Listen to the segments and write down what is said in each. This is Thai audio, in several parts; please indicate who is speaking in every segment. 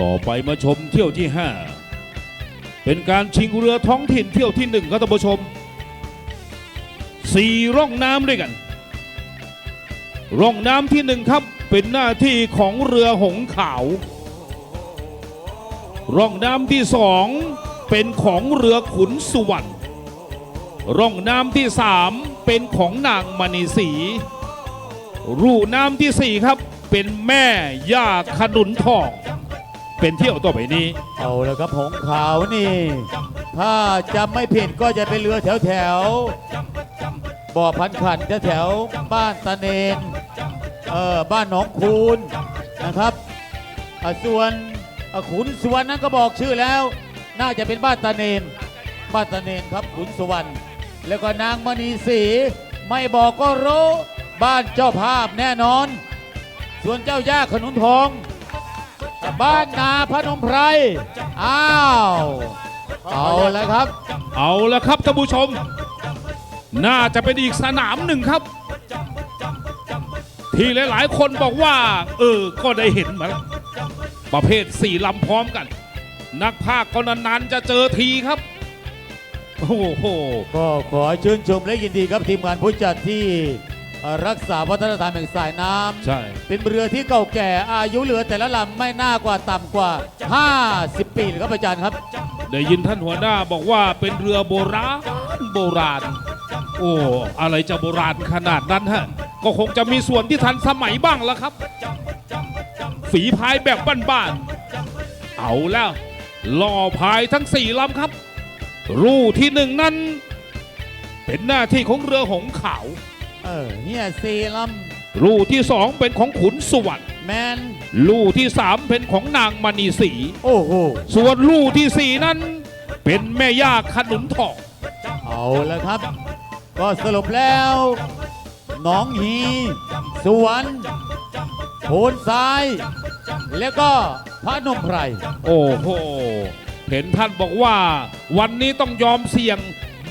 Speaker 1: ต่อไปมาชมเที่ยวที่ 5 เป็นการชิงเรือท้องถิ่นเที่ยวที่หนึ่งครับท่านผู้ชมสี่ร่องน้ำด้วยกัน ร่องน้ำที่หนึ่งครับเป็นหน้าที่ของเรือหงขาว ร่องน้ำที่สองเป็นของเรือขุนสุวรรณร่องน้ำที่สามเป็นของนางมณีศรีรูน้ำที่สี่ครับเป็นแม่ย่าขนุนทอง เป็นเที่ยวต่อไปนี้
Speaker 2: เอาแล้วครับหงขาวนี่ ถ้าจำไม่ผิดก็จะเป็นเรือแถวแถวๆบ่อพันขันแถวแถวๆบ้านตะเนนเออบ้านหนองคูนนะครับส่วนขุนสุวรรณนั้นก็บอกชื่อแล้ว น่าจะเป็นบ้านตะเนนบ้านตะเนนครับขุนสุวรรณแล้วก็นางมณีศรีไม่บอกก็รู้บ้านเจ้าภาพแน่นอน ส่วนเจ้าย่าขนุนทอง บ้านนาพนมไพร อ้าว เอาแล้วครับ
Speaker 1: เอาละครับท่านผู้ชม น่าจะเป็นอีกสนามหนึ่งครับ ที่หลาย ๆ คนบอกว่า เออ ก็ได้เห็นมาแล้วประเภทสี่ลำพร้อมกัน นักภาคก็นานๆจะเจอทีครับ โอ้โห
Speaker 2: ก็ขอชื่นชมและยินดีครับทีมงานผู้จัดที่เอ่อ รักษาวัฒนธรรมแห่งสายน้ำ
Speaker 1: ใช่
Speaker 2: เป็นเรือที่เก่าแก่อายุเรือแต่ละลำไม่น่ากว่าต่ำกว่า 50 ปีเลยครับอาจารย์ครับ
Speaker 1: ได้ยินท่านหัวหน้าบอกว่าเป็นเรือโบราณโบราณ โอ้อะไรจะโบราณขนาดนั้นฮะ ก็คงจะมีส่วนที่ทันสมัยบ้างละครับ ฝีพายแบบบ้านๆ เอาแล้วล่อพายทั้งสี่ลำครับ รูที่หนึ่งนั้น เป็นหน้าที่ของเรือหงส์ขาว
Speaker 2: เออเฮียซีล
Speaker 1: รูที่สองเป็นของขุนสวรรค์ำ
Speaker 2: แมน
Speaker 1: รูที่สามเป็นของนางมณีศรี
Speaker 2: โอ้โห
Speaker 1: ส่วนรูที่สี่นั้น เป็นแม่ย่าขนุนทอง
Speaker 2: เอาแล้วครับ ก็สรุปแล้วหนองฮีสวนโพนทราย แล้วก็พระนมไพร
Speaker 1: โอ้โหเห็นท่านบอกว่า วันนี้ต้องยอมเสี่ยง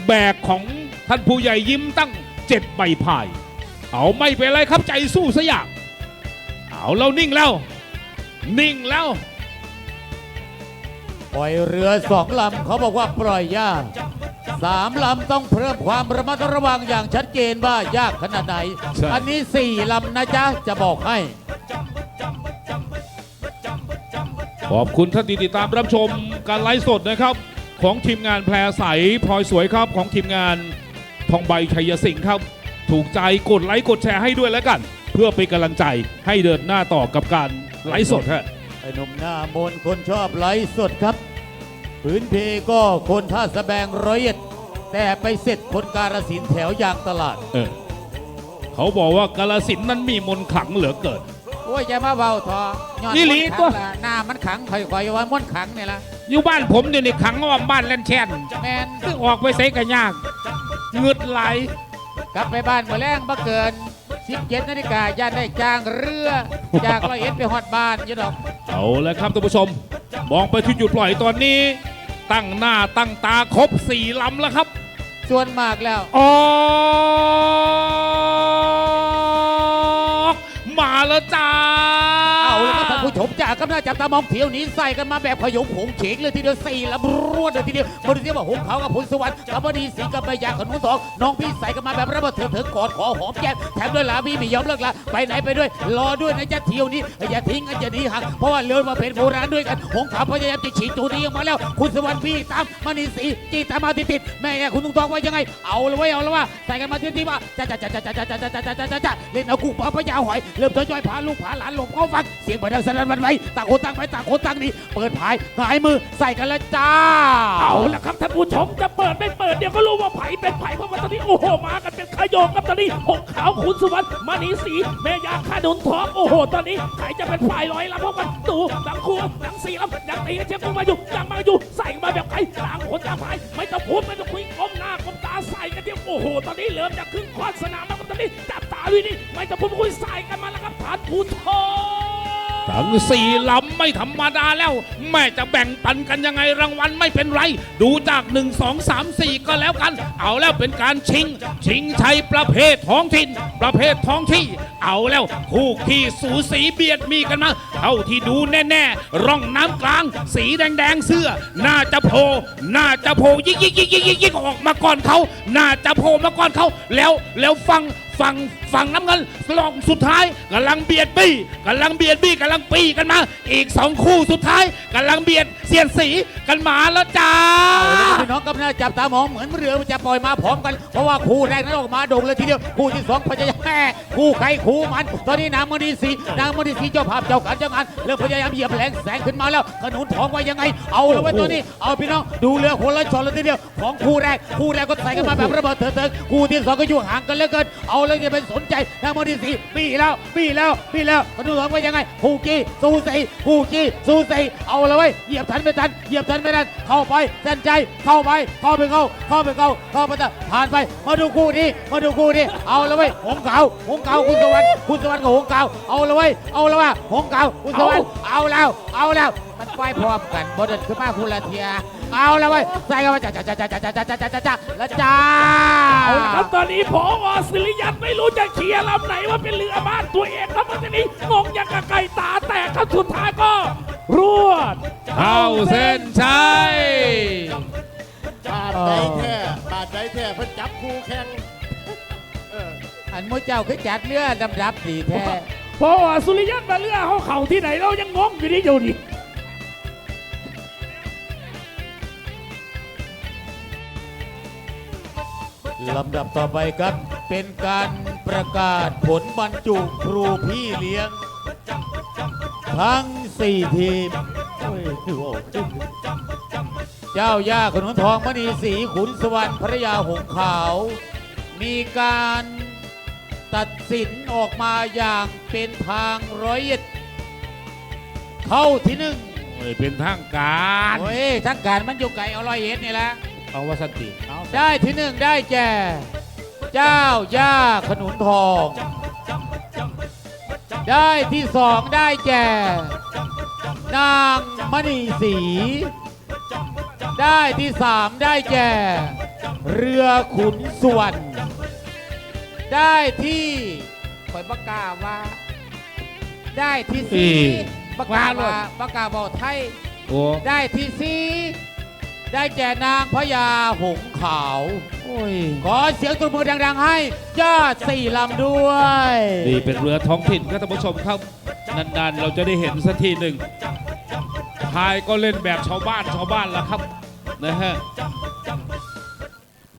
Speaker 1: แบกของท่านผู้ใหญ่ยิ้มตั้ง เจ็ดใบพาย เอาไม่เป็นไรครับใจสู้สยามเอาแล้วนิ่งแล้ว นิ่งแล้ว
Speaker 2: ปล่อยเรือสองลำเขาบอกว่าปล่อยยากสามลำต้องเพิ่มความระมัดระวังอย่างชัดเจนว่ายากขนาดไหน
Speaker 1: ใช่
Speaker 2: อันนี้สี่ลำนะจ๊ะจะบอกให้
Speaker 1: ขอบคุณท่านที่ติดตามรับชมการไลฟ์สดนะครับ ของทีมงานแพรใสพลอยสวยครับของทีมงาน ทองใบชัยสิงห์ครับ ถูกใจกดไลค์กดแชร์ให้ด้วยแล้วกัน เพื่อเป็นกำลังใจให้เดินหน้าต่อกับการไลฟ์สดฮะ
Speaker 2: ไอ้หนุ่มหน้ามนต์คนชอบไลฟ์สดครับพื้นเพก็คนท่าสะแบงร้อยเอ็ดแต่ไปเสร็จคนการสินธุ์แถวยางตลาด
Speaker 1: เออเขาบอกว่ากาลสินธุ์นั้นมีมนต์ขลังเหลือเกิน
Speaker 3: โอ้ยจะมาเบาทอย้อน
Speaker 1: อีหลี
Speaker 3: มันขัง
Speaker 1: ตัว
Speaker 3: ล่ะหน้ามันขังข่อยๆว่ามันขังนี่ละ
Speaker 1: อยู่บ้านผมเดี๋ยวนี้ขังอ้อมบ้านเล่นแช่น
Speaker 3: แมน
Speaker 1: ซึ่งออกไปใส่กันยาก เงืดไหล
Speaker 3: กลับไปบ้านเมื่อแรงบ่เกิน17นาฬิกาย่านได้จ้างเรือจากร้อยเอ็ดไปฮอดบ้านอยี่ดอก
Speaker 1: เอาแล้วครับท่านผู้ชม มองไปที่จุดปล่อยตอนนี้ ตั้งหน้าตั้งตาครบสี่ลำแล้วครับ
Speaker 3: ส่วนมากแล้ว
Speaker 1: ออกมาแล้วจ้า
Speaker 3: เอาแล้วครับท่านผู้ ชมจากกำลังจับตามองเที่ยวนี้ใส่กันมาแบบขยงผงเฉงเลยทีเดียวสี่ลำรวดเลยทีเดียวบริเวณว่าหงเขากับผลสวรรค์กับบดีสีกับใบยาขนุนทองน้องพี่ใส่กันมาแบบระเบิดเถิดเถิงกอดขอหอมแก้มแถมด้วยลาพี่ไม่ยอมเลิกละไปไหนไปด้วย รอด้วยนะจ๊ะเที่ยวนี้อย่าทิ้งกันอย่าหนีห่างเพราะว่าเรือมาเป็นโบราณด้วยกันหงเขาพยายามจะฉีกตัวนี้ออกมาแล้ว คุณสวรรค์พี่ตามมณีสีจีตามมาติดๆแม่คุณตุ้งทองว่ายังไง เอาเลยเว้เอาเลยว่าใส่กันมาที่ที่ว่าจ้าจ้าจ้าจ้าจ้าจ้าจ้าจ้าจ้าเล่นเอากุ้งปลาพญาหอยเริ่มทยอยพาลูกพาหลานหลบเข้าฟังเสียงบันดังสนั่นวันไหวต่างคนต่างไปต่างคนต่างหนีเปิดพายหายมือใส่กันแล้วจ้า
Speaker 4: เอาละครับท่านผู้ชมจะเปิดไม่เปิดเดี๋ยวก็รู้ว่าไผ่เป็นไผ่เพราะว่าตอนนี้โอ้โหมากันเป็นขยงครับตอนนี้หกขาวขุนสุวรรณมณีสีแม่ยาข้าดุนทองโอ้โห ตอนนี้ใครจะเป็นฝ่ายลอยลำพวกมันตูดังคูดังสี่ลำดังตีกันเชียมาอยู่ดังมาอยู่ใส่กันมาแบบใครต่างคนต่างพายไม่ต้องพูดไม่ต้องคุยก้มหน้าก้มตาใส่กันเดียวโอ้โห ตอนนี้เริ่มจะขึ้นควานสนามแล้วครับตอนนี้จับตาดูนี่ไม่ต้องพูดไม่ต้องคุยใส่กันมาแล้วครับท่านผู้ชม
Speaker 1: 生死临 ไม่ธรรมดาแล้ว แม่จะแบ่งปันกันยังไงรางวัลไม่เป็นไร ดูจาก 1 2 3 4 ก็แล้วกัน เอาแล้วเป็นการชิง ชิงชัยประเภทท้องถิ่น ประเภทท้องที่ เอาแล้วคู่ขี้สูสีเบียดมีกันมาเท่าที่ดูแน่ๆร่องน้ำกลาง สีแดงๆเสื้อ น่าจะโผล่น่าจะโผล่ยิกยิกยิกยิกยิกยิกออกมาก่อนเขาน่าจะโผล่มาก่อนเขาแล้วแล้วฟังฝั่งฝั่งน้ำเงินลองสุดท้ายกำลังเบียดบี้กำลังเบียดบี้กำลังปีกันมา อีกสองคู่สุดท้ายกำลังเบียดเสียดสีกันมาแล้วจ้า
Speaker 3: พี่น้องกำลังจับตามองเหมือนเรือมันจะปล่อยมาพร้อมกันเพราะว่าคู่แรกนั้นออกมาโด่งเลยทีเดียวคู่ที่สองพยายามแม่คู่ใครคู่มัน ตอนนี้นางมณีศรีนางมณีศรีเจ้าภาพเจ้าการเจ้างานเริ่มพยายามเหยียบแหลงแสงขึ้นมาแล้วขนุนทองว่ายังไง เอาแล้วไว้ตัวนี้เอาพี่น้องดูเรือคนละช็อตเลยทีเดียวของคู่แรกคู่แรกก็ใส่กันมาแบบระเบิดเถิดๆคู่ที่สองก็อยู่ห่างกันเหลือเกินเอาแล้วจะเป็นสนใจนางมณีศรีปีแล้วปีแล้วปีแล้วขนุนทองว่ายังไงคู่กี้สู้สีคู่กี้สู้สีเอาแล้วไว้ยเหยียบทันไม่ทันเหยียบทันไม่ทันเข้าไปเส้นใจเข้าไปเข้าไปเข้าเข้าไปเข้าเข้าไปผ่านไป มาดูคู่นี้มาดูคู่นี้เอาแล้วไว้ยหงขาวหงขาวคุณสวรรค์คุณสวรรค์กับหงขาวเอาแล้วไว้ยเอาแล้วว่าหงขาวคุณสวรรค์เอาแล้วเอาแล้ว มันไปพร้อมกันบอดนขึ้นมาคุณละเทีย เอาแล้วไว้ยใส่กันมาจ้าจ้าจ้าจ้าจ้าจ้าจ้าจ้าจ้าจ้าแล้วจ้า
Speaker 4: เอาละครับตอนนี้พอสิริยันไม่รู้จะเชียร์ลำไหนว่าเป็นเรือบ้านตัวเองครับตอนนี้งงอย่างกับไก่ตาแตกครับสุดท้ายก็รวด
Speaker 1: เข้าเส้นชัย
Speaker 5: บาดใจแท้บาดใจแท้เพิ่นจับคู่แข่งเออ
Speaker 3: อันมวยเจ้าคือจัดเรือดำดับดีแท้
Speaker 4: เพราะว่าสุริยันมาเรือเขาเข่าที่ไหนเรายังงงอยู่นี่อยู่นี่
Speaker 2: ลำดับต่อไปครับเป็นการประกาศผลบรรจุครูพี่เลี้ยง ทั้ง 4 ทีมเจ้าย่าขนุนทองมณีศรีขุนสวรรค์พระยาหงส์ขาว มีการตัดสินออกมาอย่างเป็นทางร้อยเอ็ดเข้าที่หนึ่ง
Speaker 1: โอ้ยเป็นทางการ
Speaker 3: โอ้ยทั้งการมันอยู่ไกลเอาร้อยเอ็ดนี่แหละ
Speaker 1: เอาว่าสันติเอา
Speaker 3: ได้ที่หนึ่งได้แก่ เจ้าย่าขนุนทอง ได้ที่สองได้แก่ นางมณีศรีได้ที่สามได้แก่ เรือขุนส่วน ได้ที่คอยประกาศว่า ได้ที่สี่ประกาศว่าประกาศบอกไทย
Speaker 1: โอ้
Speaker 3: ได้ที่สี่ ได้แก่นางพญาหงส์ขาว
Speaker 1: โอ้ย
Speaker 3: ขอเสียงตบมือดังๆให้ยอดสี่ลำด้วย
Speaker 1: นี่เป็นเรือท้องถิ่นครับท่านผู้ชมครับ นานๆ เราจะได้เห็นสักทีหนึ่งพายก็เล่นแบบชาวบ้านชาวบ้านแล้วครับนะฮะ